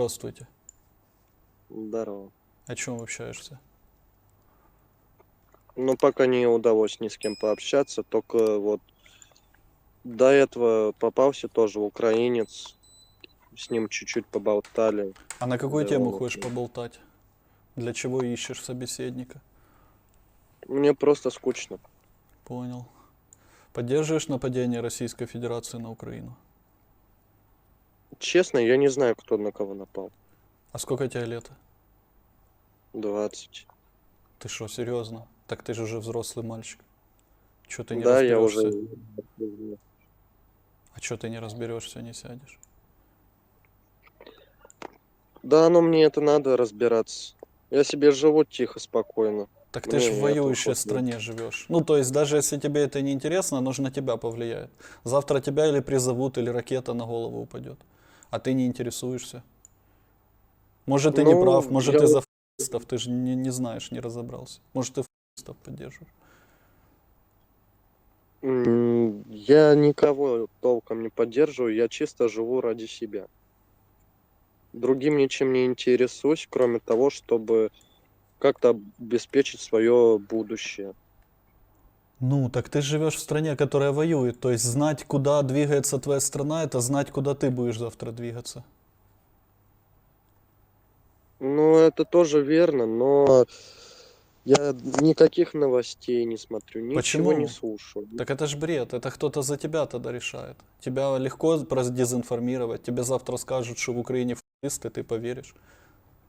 Здравствуйте. Здорово. О чем общаешься? Ну, пока не удалось ни с кем пообщаться, только вот до этого попался тоже украинец, с ним чуть-чуть поболтали. А на какую Да, тему хочешь поболтать? Для чего ищешь собеседника? Мне просто скучно. Понял. Поддерживаешь нападение Российской Федерации на Украину? Честно, я не знаю, кто на кого напал. А сколько тебе лет? 20. Ты что, серьезно? Так ты же уже взрослый мальчик. Че ты не да, я уже... А что ты не разберешься, не сядешь? Да, но мне это надо разбираться. Я себе живу тихо, спокойно. Так ты же в воюющей стране живешь. Ну, то есть, даже если тебе это не интересно, оно же на тебя повлияет. Завтра тебя или призовут, или ракета на голову упадет. А ты не интересуешься. Может, ты не Ну, прав, может, я ты за фашистов, ты же не, не знаешь, не разобрался. Может, ты фашистов поддерживаешь. Я никого толком не поддерживаю, я чисто живу ради себя. Другим ничем не интересуюсь, кроме того, чтобы как-то обеспечить свое будущее. Ну, так ты живешь в стране, которая воюет. То есть знать, куда двигается твоя страна, это знать, куда ты будешь завтра двигаться. Ну, это тоже верно, но я никаких новостей не смотрю, ничего Почему? не слушаю. Так это ж бред, это кто-то за тебя тогда решает. Тебя легко продезинформировать, тебе завтра скажут, что в Украине фашисты, ты поверишь.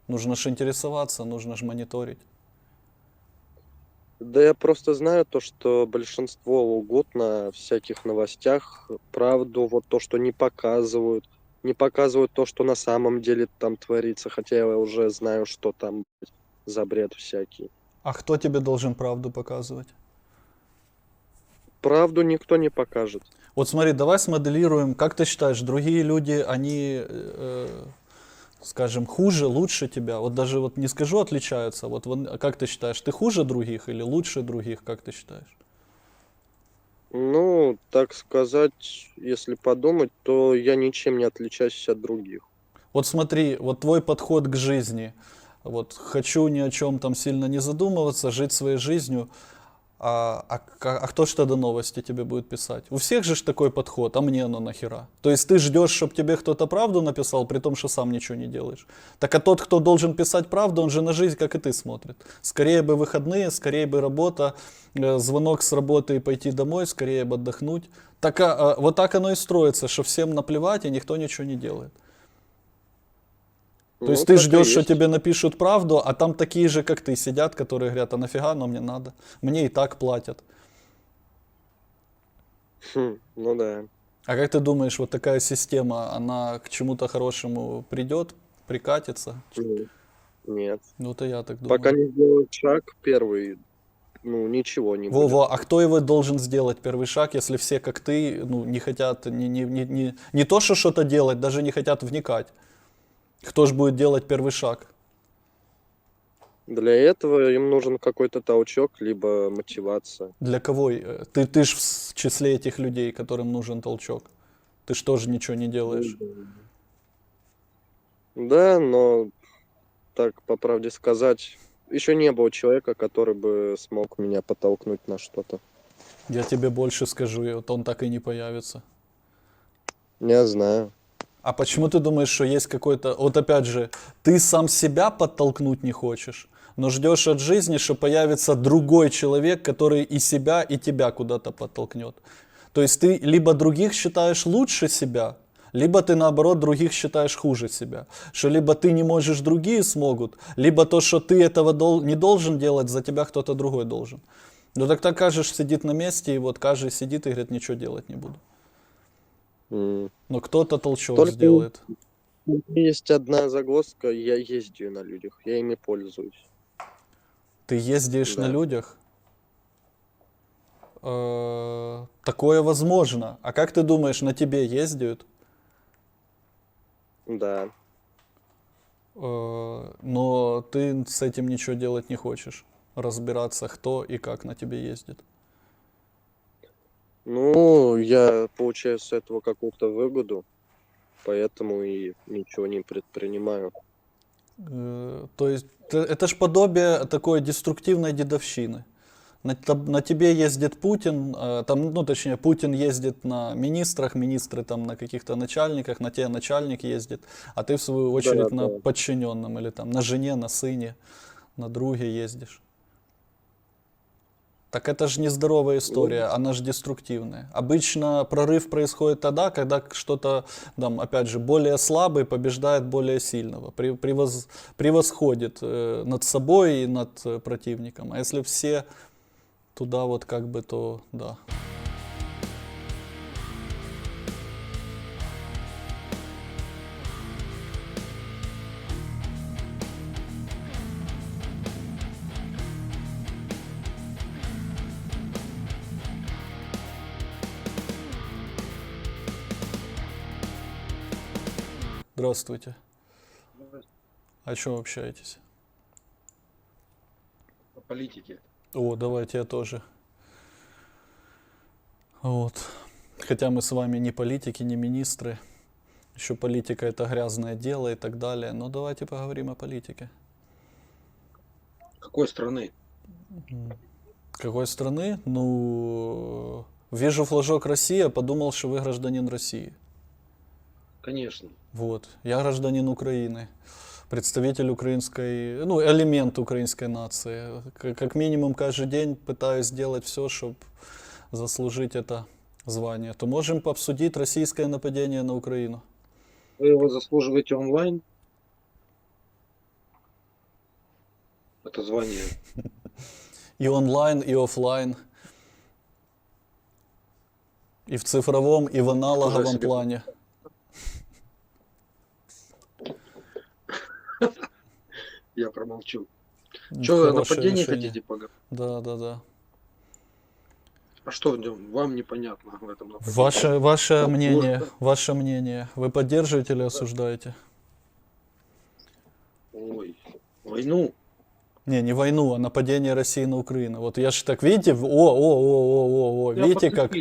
Нужно ж интересоваться, нужно ж мониторить. Да я просто знаю то, что большинство лгут на всяких новостях, правду, вот то, что не показывают, не показывают то, что на самом деле там творится, хотя я уже знаю, что там блядь, за бред всякий. А кто тебе должен правду показывать? Правду никто не покажет. Вот смотри, давай смоделируем, как ты считаешь, другие люди, они, э, скажем, хуже, лучше тебя? Вот даже вот не скажу отличаются, вот, а как ты считаешь, ты хуже других или лучше других, как ты считаешь? Ну, так сказать, если подумать, то я ничем не отличаюсь от других. Вот смотри, вот твой подход к жизни. Вот хочу ни о чем там сильно не задумываться, жить своей жизнью. А, а, а кто ж тогда новости тебе будет писать? У всех же ж такой подход, а мне оно нахера? То есть ты ждешь, чтобы тебе кто-то правду написал, при том, что сам ничего не делаешь. Так а тот, кто должен писать правду, он же на жизнь, как и ты, смотрит. Скорее бы выходные, скорее бы работа, э, звонок с работы и пойти домой, скорее бы отдохнуть. Так, а, а, вот так оно и строится, что всем наплевать, и никто ничего не делает. То Ну, есть ты и ждешь, что тебе напишут правду, а там такие же, как ты, сидят, которые говорят, а нафига оно мне надо? Мне и так платят. Хм, ну да. А как ты думаешь, вот такая система, она к чему-то хорошему придет, прикатится? Нет. Ну, это я так думаю. Пока не сделают шаг первый, ну, ничего не будет. Во-во, а кто его должен сделать первый шаг, если все, как ты, ну, не хотят, не, не, не, не, не то, что что-то делать, даже не хотят вникать? Кто же будет делать первый шаг? Для этого им нужен какой-то толчок, либо мотивация. Для кого? э, Ты, ты ж в числе этих людей, которым нужен толчок. Ты ж тоже ничего не делаешь. Да, но так, по правде сказать, еще не было человека, который бы смог меня подтолкнуть на что-то. Я тебе больше скажу, и вот он так и не появится. Не знаю. А почему ты думаешь, что есть какой-то... Вот опять же, ты сам себя подтолкнуть не хочешь, но ждешь от жизни, что появится другой человек, который и себя, и тебя куда-то подтолкнет. То есть ты либо других считаешь лучше себя, либо ты наоборот других считаешь хуже себя. Что либо ты не можешь, другие смогут, либо то, что ты этого дол- не должен делать, за тебя кто-то другой должен. Ну так так ж сидит на месте, и вот каждый сидит и говорит, ничего делать не буду. Но кто-то толчок Только- сделает. Есть одна загвоздка, я ездию на людях, я ими пользуюсь. Ты ездишь на Да. людях? Э, Такое возможно. А как ты думаешь, на тебе ездят? Да. Э, Но ты с этим ничего делать не хочешь. Разбираться, кто и как на тебе ездит. Ну, я получаю с этого какую-то выгоду. поэтому и ничего не предпринимаю. Э, То есть т- это ж подобие такой деструктивной дедовщины. На, на тебе ездит Путин, э, там, ну точнее, Путин ездит на министрах, министры там на каких-то начальниках, на тебе начальник ездит, а ты в свою очередь на да. подчиненном или там на жене, на сыне, на друге ездишь. Так это же нездоровая история, она же деструктивная. Обычно прорыв происходит тогда, когда что-то, там, опять же, более слабый побеждает более сильного, превоз- превосходит э, над собой и над э, противником. А если все туда вот как бы, то да. Здравствуйте. О чем общаетесь? По политике. О, давайте я тоже. Вот. Хотя мы с вами не политики, не министры. Еще политика это грязное дело и так далее. Но давайте поговорим о политике. Какой страны? Какой страны? Ну, вижу флажок Россия, подумал, что вы гражданин России. Конечно. Вот. Я гражданин Украины. Представитель украинской, ну, элемент украинской нации. Как минимум каждый день пытаюсь сделать все, чтобы заслужить это звание. То можем обсудить российское нападение на Украину. Вы его заслуживаете онлайн? Это звание. И онлайн, и офлайн. И в цифровом, и в аналоговом плане. Я промолчу. М, Что, нападение хотите поговорить? Да, да, да. А что в нем вам непонятно в этом нападении? Ваше, ваше Ну, мнение, ваше мнение. Вы поддерживаете или осуждаете? Ой, войну? Не, не войну, а нападение России на Украину. Вот я же так, видите, о, о, о, о, о, о, видите, как,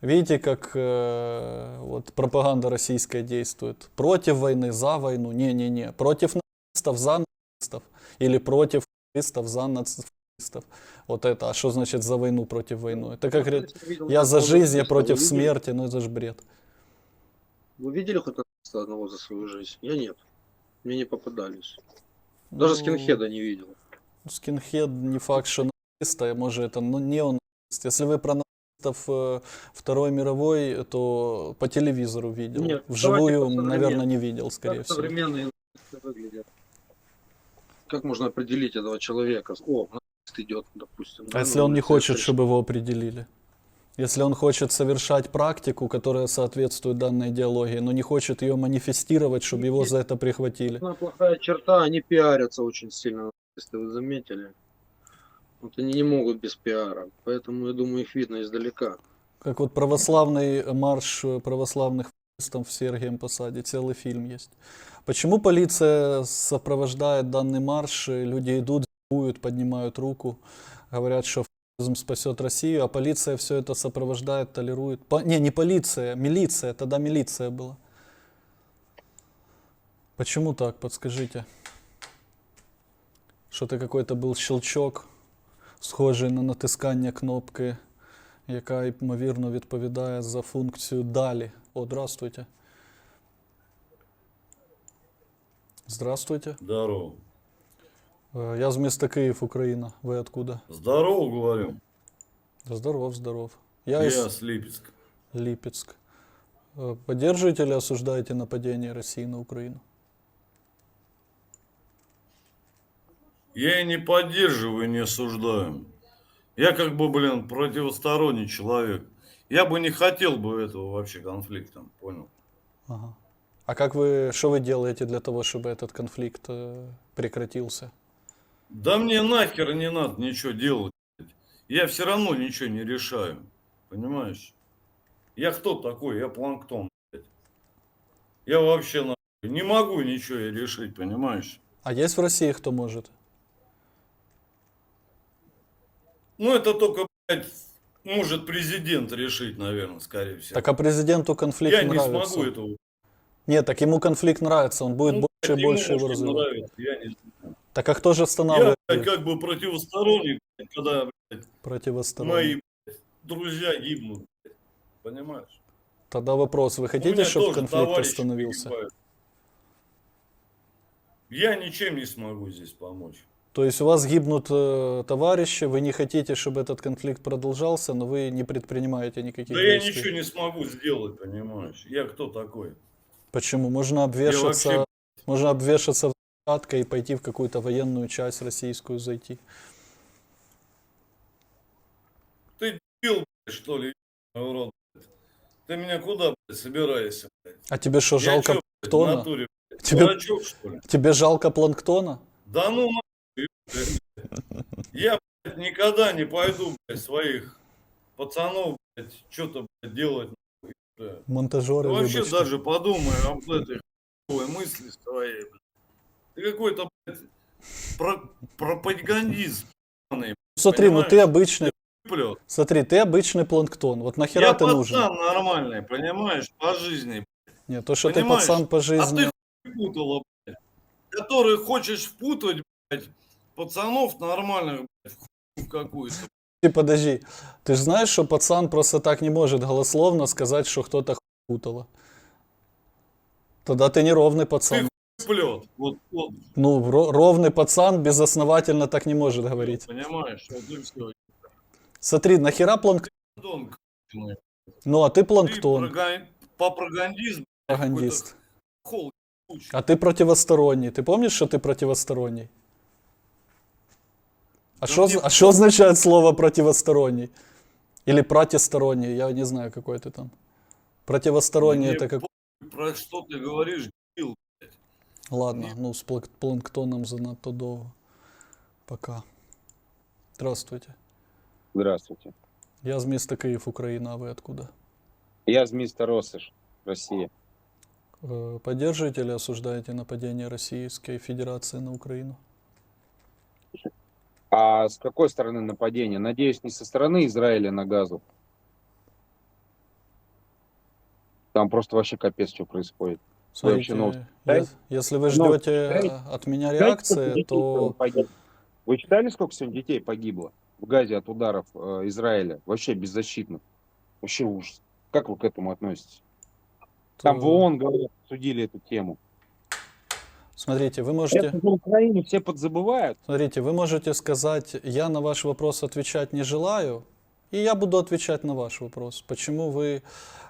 видите, как э, вот пропаганда российская действует. Против войны, за войну, не-не-не. Против нацистов, за нацистов. Или против нацистов, за нацистов. Вот это, а что значит за войну, против войны? Это как говорит, я за жизнь, я против смерти, ну это же бред. Вы видели хоть одного за свою жизнь? Я нет. Мне не попадались. Даже Ну, скинхеда не видел. Скинхед не факт, что нацист, а может это ну, не он. Если вы про нацистов э, Второй мировой, то по телевизору видел. Нет, Вживую, наверное, не видел, скорее всего. современные выглядят? Как можно определить этого человека? О, нацист идет, допустим. А да, если на он не хочет, встреча. чтобы его определили? Если он хочет совершать практику, которая соответствует данной идеологии, но не хочет ее манифестировать, чтобы его за это прихватили. Одна плохая черта, они пиарятся очень сильно, если вы заметили. Вот они не могут без пиара, поэтому, я думаю, их видно издалека. Как вот православный марш православных фашистов в Сергием Посаде, целый фильм есть. Почему полиция сопровождает данный марш, люди идут, зюбуют, поднимают руку, говорят, что фашизм спасет Россию, а полиция все это сопровождает, толерует. По- Не, не полиция, милиция, тогда милиция была. Почему так, подскажите? Що-то какой-то був щелчок, схожий на натискання кнопки, яка, ймовірно, відповідає за функцію далі. О, здравствуйте. Здравствуйте. Здорово. Э, Я с места Киев, Украина. Вы откуда? Здорово, говорю. Здоров, здоров. Я Я, из с Липецка. Липецк. Э, Поддерживаете или осуждаете нападение России на Украину? Я и не поддерживаю, и не осуждаю. Я как бы, блин, противосторонний человек. Я бы не хотел бы этого вообще конфликта, понял? Ага. А как вы, что вы делаете для того, чтобы этот конфликт э, прекратился? Да мне нахер не надо ничего делать. Я все равно ничего не решаю. Понимаешь? Я кто такой? Я планктон. блядь. Я вообще нахуй не могу ничего решить, понимаешь? А есть в России кто может? Ну, это только, блядь, может президент решить, наверное, скорее всего. Так а президенту конфликт я не нравится. смогу этого. Нет, так ему конфликт нравится, он будет Ну, больше и больше его развивать. я не. Так а кто же Я, останавливает блядь, как бы противосторонник, когда блядь, противосторонних? мои блядь, друзья гибнут. блядь. Понимаешь? Тогда вопрос, вы хотите, чтобы конфликт остановился? погибают. Я ничем не смогу здесь помочь. То есть у вас гибнут э, товарищи, вы не хотите, чтобы этот конфликт продолжался, но вы не предпринимаете никаких Да я действий. ничего не смогу сделать, понимаешь? Я кто такой? Почему? Можно Я обвешаться, вообще можно обвешаться и пойти в какую-то военную часть российскую зайти. Ты дебил, что ли, урод? Ты меня куда, блядь, собираешься, блядь? А тебе что, Я жалко чё, блядь, в планктона? натуре, блядь, Тебе- дурачок, что ли? Тебе жалко планктона? Да ну. Я, блядь, никогда не пойду, блядь, своих пацанов, блядь, что-то, блядь, делать. да. Монтажеры, Ты вообще выбачьте. даже подумай об этой хуевой мысли своей, блядь. Ты какой-то, блядь, про- пропагандист, ебаный, Смотри, ну ты обычный, плет. смотри, ты обычный планктон. Вот нахера Я ты пацан нужен? нормальный, понимаешь, по жизни. Нет, то, что ты Понимаешь? пацан по А жизни. ты хуй путала, блядь. Который хочешь впутать, блядь, пацанов нормальных, блядь, в хуйню какую-то. Подожди, ты же знаешь, что пацан просто так не может голословно сказать, что кто-то хуй путало. Тогда ты не ровный пацан. Плет. Вот, вот, Ну, ро- ровный пацан безосновательно так не может говорить. понимаешь? Вот и все. Смотри, нахера планктон? Ну, а ты Ты планктон, прога- пропагандист, пропагандист. хол ебучий. А ты противосторонний. Ты помнишь, что ты противосторонний? А Да что мне а что означает слово противосторонний? Или протисторонний? Я не знаю, какой ты там. Противосторонний Мне это как... похуй, Про что ты говоришь, дебил. Ладно, ну с планк- планктоном занадто довго. Пока. Здравствуйте. Здравствуйте. Я з міста Київ, Україна, а ви откуда? Я з міста Росиш, Росія. Э, Поддерживаете или осуждаете нападение Российской Федерации на Украину? А с какой стороны нападение? Надеюсь, не со стороны Израиля на газу. Там просто вообще капец, что происходит. Вообще Смотрите, новости е- если вы Новости ждете э, от меня реакции, то? Вы читали, сколько сегодня детей погибло в Газе от ударов э, Израиля? Вообще беззащитных. Вообще ужас. Как вы к этому относитесь? Там в то- ООН, говорят, судили эту тему. Смотрите, вы можете... Это в Украине все подзабывают. Смотрите, вы можете сказать, я на ваш вопрос отвечать не желаю, и я буду отвечать на ваш вопрос. Почему вы...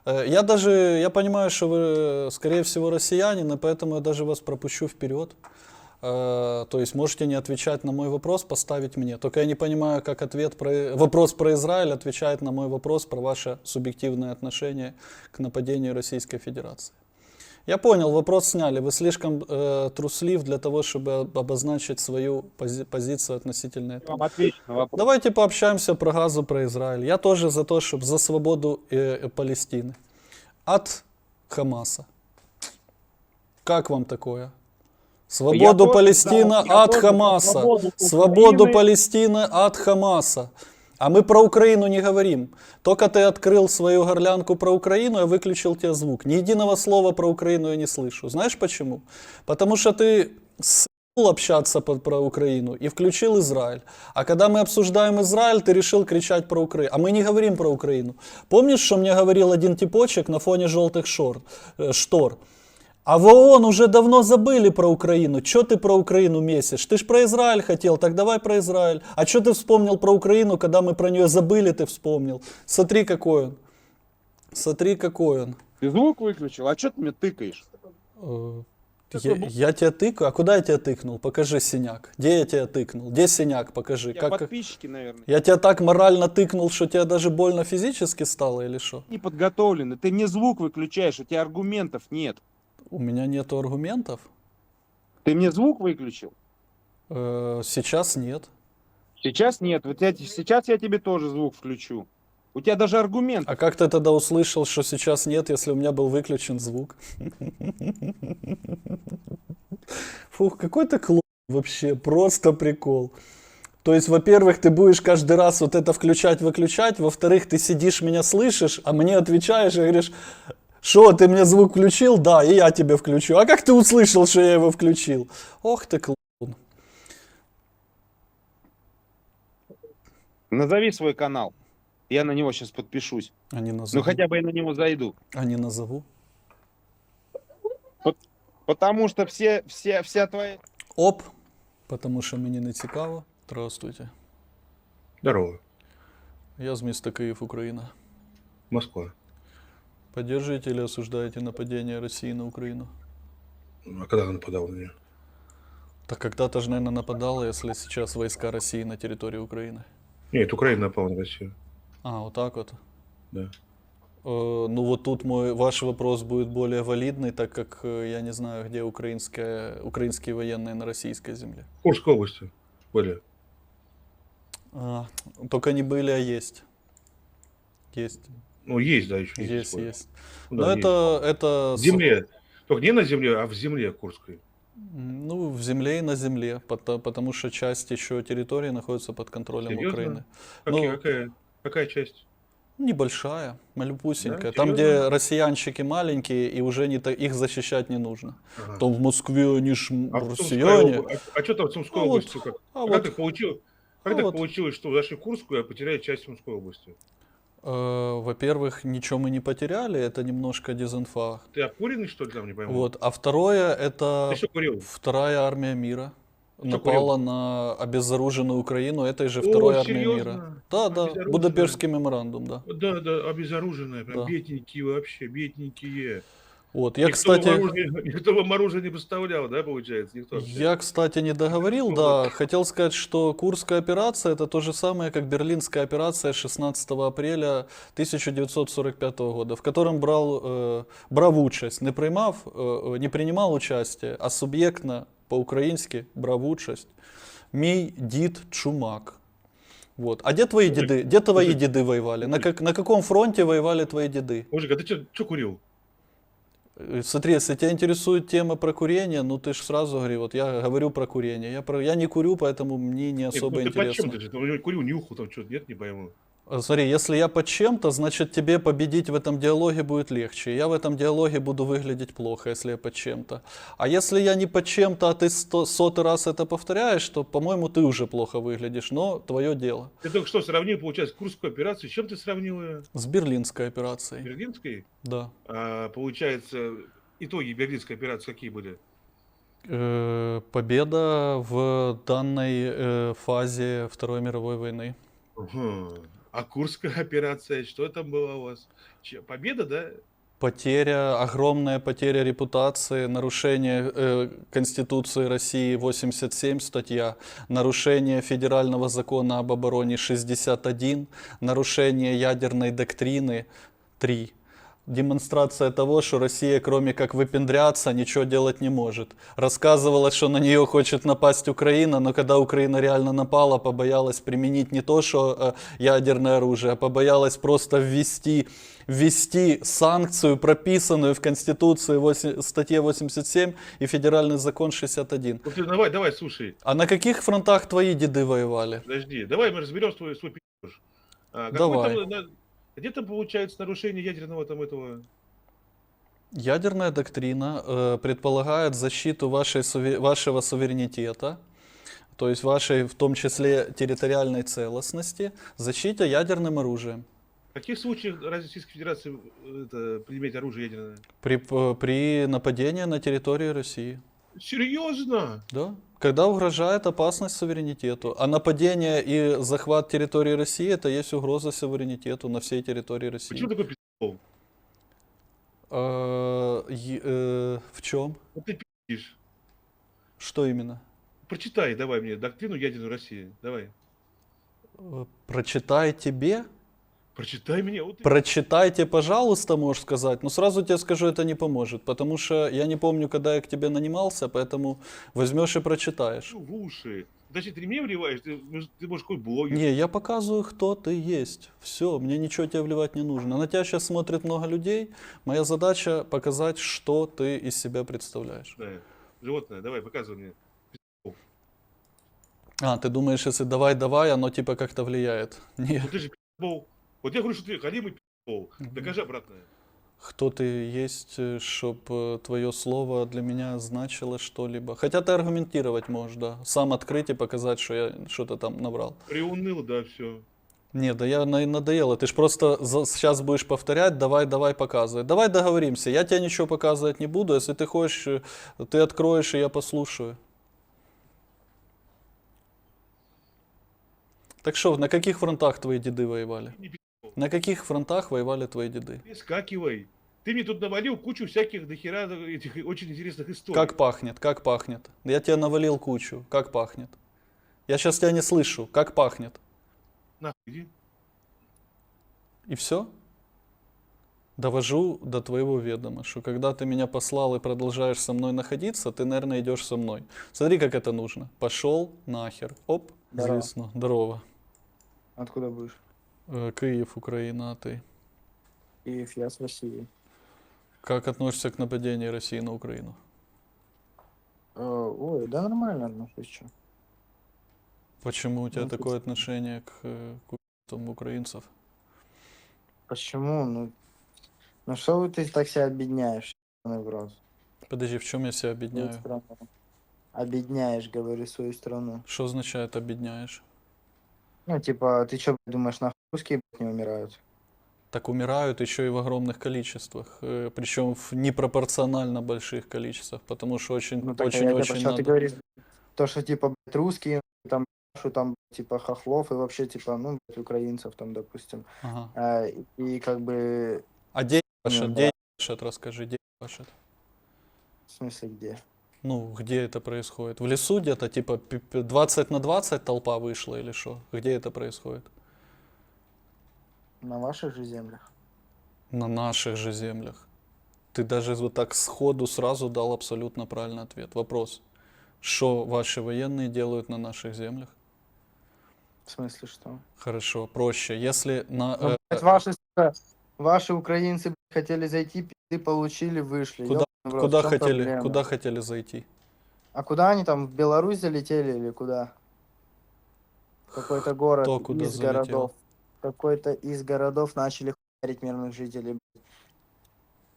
Э, Я даже, я понимаю, что вы, скорее всего, россиянин, и поэтому я даже вас пропущу вперед. Э, То есть можете не отвечать на мой вопрос, поставить мне. Только я не понимаю, как ответ про... вопрос про Израиль отвечает на мой вопрос про ваше субъективное отношение к нападению Российской Федерации. Я понял, вопрос сняли. Вы слишком э, труслив для того, чтобы об- обозначить свою пози- позицию относительно Я этого. вам отвечу на вопрос. Давайте пообщаемся про газу, про Израиль. Я тоже за то, чтобы за свободу э, э, Палестины. От Хамаса. Как вам такое? Свободу тоже Палестина за- я от тоже Хамаса. свободу. Палестины от Хамаса. А мы про Украину не говорим. Только ты открыл свою горлянку про Украину, я выключил тебе звук. Ни единого слова про Украину я не слышу. Знаешь почему? Потому что ты с***л общаться по- про Украину и включил Израиль. А когда мы обсуждаем Израиль, ты решил кричать про Украину. А мы не говорим про Украину. Помнишь, что мне говорил один типочек на фоне желтых шор, э, штор? А в ООН уже давно забыли про Украину. Че ты про Украину месишь? Ты ж про Израиль хотел, так давай про Израиль. А что ты вспомнил про Украину, когда мы про нее забыли, ты вспомнил? Смотри, какой он. Смотри, какой он. Ты звук выключил, а что ты мне тыкаешь? Э, Я, я тебя тыкаю. А куда я тебя тыкнул? Покажи синяк. Где я тебя тыкнул? Где синяк? Покажи. Я Как... подписчики, наверное, Я тебя так морально тыкнул, что тебе даже больно физически стало или что? не подготовлены. Ты мне звук выключаешь, у тебя аргументов нет. У меня нету аргументов. Ты мне звук выключил? Э, сейчас нет. Сейчас нет. Вот я, сейчас я тебе тоже звук включу. У тебя даже аргумент. А как ты тогда услышал, что сейчас нет, если у меня был выключен звук? Фух, какой ты клоун вообще, просто прикол. То есть, во-первых, ты будешь каждый раз вот это включать-выключать, во-вторых, ты сидишь, меня слышишь, а мне отвечаешь и говоришь, Что, ты мне звук включил? Да, и я тебе включу. А как ты услышал, что я его включил? Ох ты клоун. Назови свой канал. Я на него сейчас подпишусь. А не Ну назову. хотя бы я на него зайду. А не назову. Потому что все, все, вся твоя... Оп, потому що мені не цікаво. Здравствуйте. Здорово. Я з міста Київ, Україна. Москва. Поддерживаете или осуждаете нападение России на Украину? А когда она нападала на нее? Так когда-то же, наверное, нападала, если сейчас войска России на территории Украины. Нет, Украина напала на Россию. А, вот так вот. Да. Э, ну вот тут мой ваш вопрос будет более валидный, так как э, я не знаю, где украинская, украинские военные на российской земле. В Курской области были. А, только не были, а есть. Есть, Ну, есть, да, еще есть, такое. есть. Ну, Но да, есть. это, это... В земле. Только не на земле, а в земле Курской. Ну, в земле и на земле, пото- потому что часть еще территории находится под контролем Серьезно? Украины. Какие- Ну, какая, какая часть? Небольшая, малюпусенькая. Да, Там, где серьезно? россиянчики маленькие, и уже не та- их защищать не нужно. Ага. Там в Москве они ж А, в Сумской россияне. обла- а, что там в Сумской А вот- области? Как, а а вот- как так получилось? Как а так вот. получилось, что зашли в Курскую, а потеряли часть Сумской области? Э, Во-первых, ничего мы не потеряли, это немножко дезинфа. Ты обкуренный, что ли, там, не пойму? Вот. А второе, это Ты курил? вторая армия мира. Что Напала на обезоруженную Украину этой же второй О, армии мира. серьезно? Да, да, Обезоруженная? Будапештский меморандум, да. Да, да, обезоруженные, прям Да. бедненькие вообще, бедненькие. Вот. Я, никто, кстати, вам оружие, никто вам оружие не поставлял, да, получается? Никто вообще? Я, кстати, не договорил, да. Хотел сказать, что Курская операция это то же самое, как Берлинская операция 16 апреля 1945 года, в котором брал, э, брав участь, не приймав, э, не принимал участие, а суб'єктно по-українськи брав участь. Мій дід Чумак. Вот. А где твои Мужик, деды? Где твои мужик, деды воевали? На, мужик. как, на каком фронте воевали твои деды? Мужик, а ты что курил? Э, Смотри, если тебя интересует тема про курение, ну ты же сразу говори, вот я говорю про курение. Я, про, я не курю, поэтому мне не Нет, особо ну ты интересно. почем ты же? Ты курил, нюхал там что-то, нет, не пойму. Э, Смотри, если я под чем-то, значит тебе победить в этом диалоге будет легче. Я в этом диалоге буду выглядеть плохо, если я под чем-то. А если я не под чем-то, а ты сто, сотый раз это повторяешь, то, по-моему, ты уже плохо выглядишь, но твое дело. Ты только что сравнил, получается, Курскую операцию. С чем ты сравнил ее? С берлинской операцией, Берлинской? да. А, получается, итоги Берлинской операции какие были? Э, победа в данной э, фазе Второй мировой войны. Ага. А Курская операция, что там было у вас? Че- Победа, да? Потеря, огромная потеря репутации, нарушение э, Конституции России 87 статья, нарушение федерального закона об обороне 61, нарушение ядерной доктрины 3. Демонстрация того, что Россия, кроме как выпендряться, ничего делать не может. Рассказывалось, что на нее хочет напасть Украина, но когда Украина реально напала, побоялась применить не то, что э, ядерное оружие, а побоялась просто ввести, ввести санкцию, прописанную в Конституции 8, статье 87 и федеральный закон 61. Ну ты давай, давай, слушай, А на каких фронтах твои деды воевали? подожди, давай мы разберем свой, свой пи***ж. А, Давай. там, где там получается нарушение ядерного там этого? Ядерная доктрина э, предполагает защиту вашей, сувере- вашего суверенитета, то есть вашей, в том числе, территориальной целостности, защита ядерным оружием. В каких случаях Российская Федерация э, это, применяет оружие ядерное? При, п- при нападении на территории России. Серьезно? Да? Когда угрожает опасность суверенитету. А нападение и захват территории России это есть угроза суверенитету на всей территории России. Почему такой пи***л? Э, е- э, в чем? Вот ты пи***ишь. Что именно? Прочитай, давай мне доктрину ядерной России. Давай. Э, Прочитай тебе. Прочитай мне. Вот Прочитайте, пожалуйста, можешь сказать. Но сразу тебе скажу, это не поможет. Потому что я не помню, когда я к тебе нанимался, поэтому возьмешь и прочитаешь. в уши. Значит, ты не мне вливаешь, ты, ну, ты можешь какой блогер. Не, я показываю, кто ты есть. Все, мне ничего тебе вливать не нужно. На тебя сейчас смотрит много людей. Моя задача показать, что ты из себя представляешь. Да. Животное, давай, показывай мне. А, ты думаешь, если давай-давай, оно типа как-то влияет? Нет. Ну ты же пи***бол. Вот я говорю, что ты халимый пи***бол. Мгм. Докажи обратное. кто ты есть, чтобы твое слово для меня значило что-либо. Хотя ты аргументировать можешь, да. Сам открыть и показать, что я что-то там набрал. Приуныл, да, все. Не, да я на- надоело. Ты ж просто сейчас будешь повторять, давай, давай, показывай. Давай договоримся. Я тебе ничего показывать не буду. Если ты хочешь, э, ты откроешь, и я послушаю. Так что, на каких фронтах твои деды воевали? На каких фронтах воевали твои деды? Скакивай. Ты мне тут навалил кучу всяких дохера этих очень интересных историй. Как пахнет, как пахнет? Я тебе навалил кучу. Как пахнет? Я сейчас тебя не слышу. Как пахнет? Нахуй, иди. И все? Довожу до твоего ведома, что когда ты меня послал и продолжаешь со мной находиться, ты, наверное, идешь со мной. Смотри, как это нужно. Пошел нахер. Оп, Здорово. звісно. Здорово. Откуда будешь? Э, Киев, Украина, а ты? Киев, я с России. Как относишься к нападению России на Украину? Э, ой, да нормально отношусь, чё. Почему у тебя Ну, такое отношение к, э, к убийствам украинцев? Почему? Ну, ну что вы ты так себя объединяешь, ебаный в рот? Подожди, в чем я себя страну. Объединяешь, говорю, свою страну. Что означает объединяешь? Ну, типа, ты что, думаешь, нахуй русские не умирают? Так умирают еще и в огромных количествах, э, причем в непропорционально больших количествах, потому что очень, Ну, так очень, я тебе очень почему ты надо. говоришь, то, что, типа, блядь, русские, там, что там, типа, хохлов и вообще, типа, ну, блядь, украинцев там, допустим. Ага. А, и, как бы, А где? Ну, Где да. ебашат? Расскажи, где ебашат? в смысле, где? Ну, где это происходит? В лесу где-то, типа, пи- пи- 20 на 20 толпа вышла или что? Где это происходит? На ваших же землях. На наших же землях. Ты даже вот так сходу сразу дал абсолютно правильный ответ. Вопрос. Что ваши военные делают на наших землях? В смысле, что? Хорошо, проще. Если на... Ну, э, ваши, ваши украинцы блядь, хотели зайти, пизды получили, вышли. Куда- ёбаный в рот, куда в чём хотели, проблема? куда хотели зайти? А куда они там, в Беларусь залетели или куда? В Какой-то город Кто куда из залетел? городов. Какой-то из городов начали хуярить мирных жителей.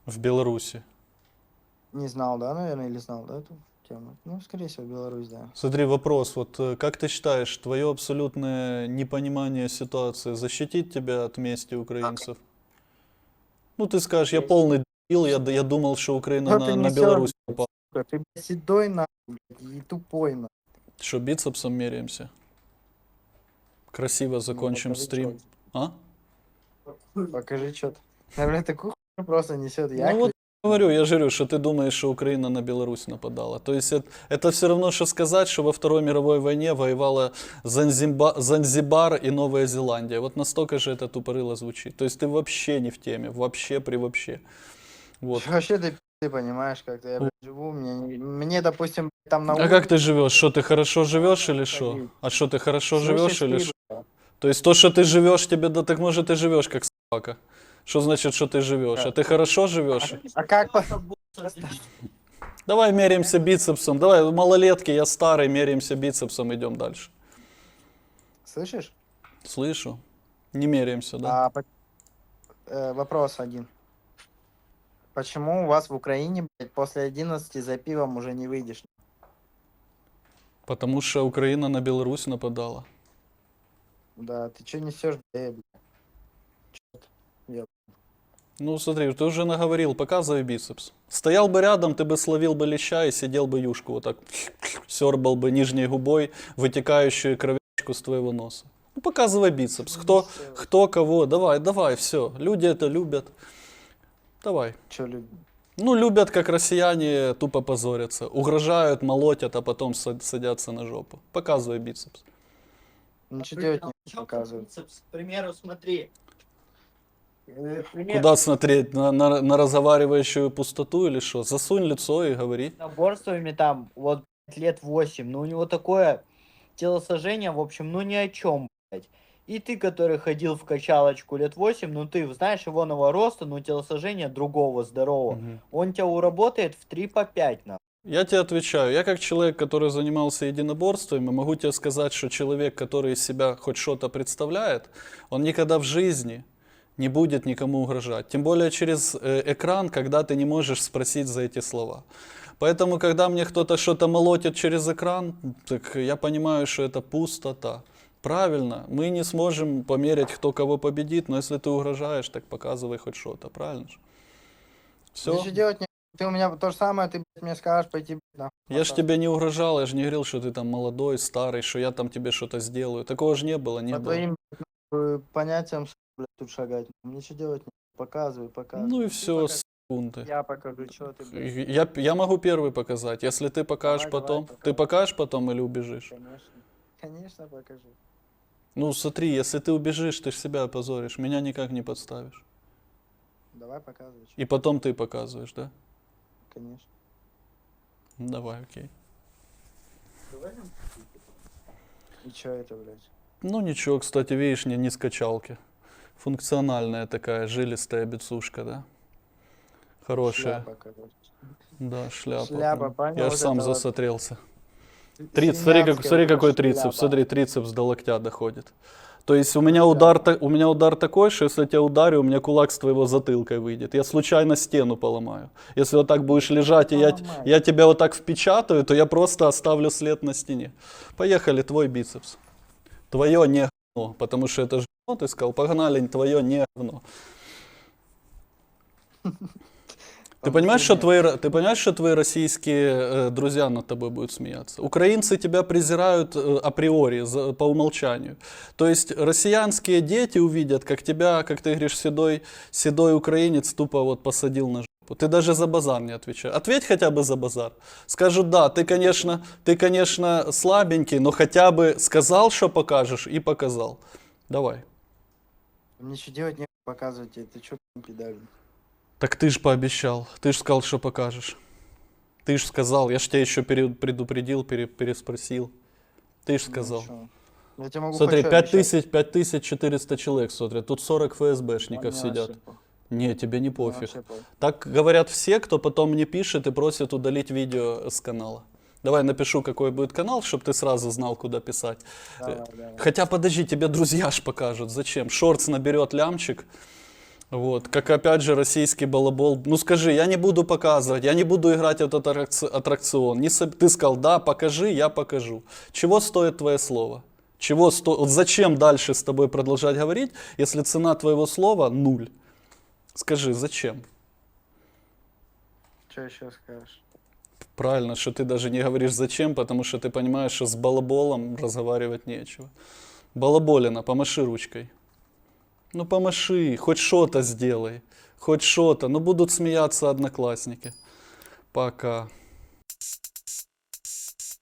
В Беларуси. Не знал, да, наверное, или знал, да, эту тему? Ну, скорее всего, Беларусь, да. Смотри, вопрос. Вот э, как ты считаешь, твое абсолютное непонимание ситуации защитит тебя от мести украинцев? Ну, ты скажешь, я полный дебил, я, я думал, что Украина на, на Беларусь сука? Ты, седой, блядь, и тупой, нахуй. Что, бицепсом меряемся? Красиво закончим покажи, стрим. А? Покажи что-то. Блядь, такую просто несет. Я Ну вот говорю, я же говорю, что ты думаешь, что Украина на Беларусь нападала. То есть это, это все равно, что сказать, что во Второй мировой войне воевала Занзимба- Занзибар и Новая Зеландия. Вот настолько же это тупорыло звучит. То есть ты вообще не в теме, вообще при вообще. Вот. Вообще ты, ты понимаешь, как-то я блядь, живу, мне, не- мне, допустим, там на А как ты живешь? Что ты хорошо живешь или что? А что ты хорошо живешь или что? То есть то, что ты живешь, тебе да так может ты живешь как собака. Что значит, что ты живешь? А ты хорошо живешь? А как Давай меряемся бицепсом. Давай, малолетки, я старый, меряемся бицепсом, идем дальше. Слышишь? Слышу. Не меряемся, да? А, по- э, вопрос один. Почему у вас в Украине, блядь, после 11 за пивом уже не выйдешь? Потому что Украина на Беларусь нападала. Да, ты что несешь, блядь? Ну, смотри, ты уже наговорил, показывай бицепс. Стоял бы рядом, ты бы словил бы леща и сидел бы юшку вот так, сербал бы нижней губой вытекающую кровячку с твоего носа. Ну, показывай бицепс. Кто, кто кого, давай, давай, все. Люди это любят. Давай. Че, люди? Ну, любят, как россияне тупо позорятся. Угрожают, молотят, а потом са- садятся на жопу. Показывай бицепс. Ничего делать не показывают. К примеру, смотри. К примеру, Куда смотреть? На, на, на разговаривающую пустоту или что? Засунь лицо и говори. наборствами там вот лет 8, но у него такое телосложение, в общем, ну ни о чем, блядь. И ты, который ходил в качалочку лет 8, ну ты знаешь его роста, но телосложение другого, здорового. Мгм. Он тебя уработает в 3 по 5, на. Я тебе отвечаю. Я как человек, который занимался единоборствами, могу тебе сказать, что человек, который из себя хоть что-то представляет, он никогда в жизни не будет никому угрожать. Тем более через э, экран, когда ты не можешь спросить за эти слова. Поэтому, когда мне кто-то что-то молотит через экран, так я понимаю, что это пустота. Правильно, мы не сможем померить, кто кого победит, но если ты угрожаешь, так показывай хоть что-то, правильно же? Все. Ничего делать не... Ты у меня то же самое, ты блядь, мне скажешь пойти нахуй. Я ж Потом. тебе не угрожал, я же не говорил, что ты там молодой, старый, что я там тебе что-то сделаю. Такого же не было, не По было. твоим понятиям блядь, тут шагать. Ничего делать не Показывай, показывай. Ну и Ты все, покажи, секунды. Я покажу, что ты, блядь. Я, я могу первый показать. Если ты покажешь Давай, давай, потом, ты покажи. покажешь потом или убежишь? Конечно. Конечно, покажу. Ну смотри, если ты убежишь, ты ж себя опозоришь, меня никак не подставишь. Давай показывай. И потом ты показываешь, да? Конечно. Ну, Давай, окей. И что это, блядь? Ну ничего, кстати, видишь, не, не скачалки. Функциональная такая жилистая бицушка, да? Хорошая. Шляпа, короче. Да, шляпа. Шляпа, понял, Я ж вот сам это вот. засмотрелся. Триц, смотри, как, смотри, какой трицепс, шляпа. смотри, трицепс до локтя доходит. То есть у меня удар, та- у меня удар такой, что если я тебя ударю, у меня кулак с твоего затылка выйдет. Я случайно стену поломаю. Если вот так будешь лежать, и я, я тебя вот так впечатаю, то я просто оставлю след на стене. Поехали, твой бицепс. Твое не потому что это же ты сказал, погнали, твое не говно. Ты понимаешь, что твои, ты понимаешь, что твои российские э, друзья над тобой будут смеяться? Украинцы тебя презирают э, априори, за- по умолчанию. То есть россиянские дети увидят, как тебя, как ты говоришь, седой, седой украинец тупо вот посадил на жопу. Ты даже за базар не отвечаешь. Ответь хотя бы за базар. Скажут, да, ты, конечно, ты, конечно, слабенький, но хотя бы сказал, что покажешь, и показал. Давай. Ничего делать не показывать, это что педаль? Так ты ж пообещал, ты ж сказал, что покажешь. Ты ж сказал, я ж тебя еще предупредил, пере- переспросил. Ты ж сказал. Я тебе могу Смотри, хоть 5 что обещать. тысяч, 5400 человек смотрят, тут 40 ФСБшников Мне сидят. Не, тебе не Мне пофиг. Так говорят все, кто потом мне пишет и просит удалить видео с канала. Давай напишу, какой будет канал, чтобы ты сразу знал, куда писать. Давай, давай. Хотя, подожди, тебе друзья ж покажут. Зачем? Шортс наберет лямчик. Вот, как опять же российский балабол. Ну скажи, я не буду показывать, я не буду играть в этот аттракци- аттракцион. Не соб- Ты сказал, да, покажи, я покажу. Чего стоит твое слово? Чего сто... вот зачем дальше с тобой продолжать говорить, если цена твоего слова нуль? Скажи, зачем? Что еще скажешь? Правильно, что ты даже не говоришь зачем, потому что ты понимаешь, что с балаболом разговаривать нечего. Балаболина, помаши ручкой. Ну помаши, хоть что-то сделай. Хоть что-то. Ну будут смеяться одноклассники. Пока.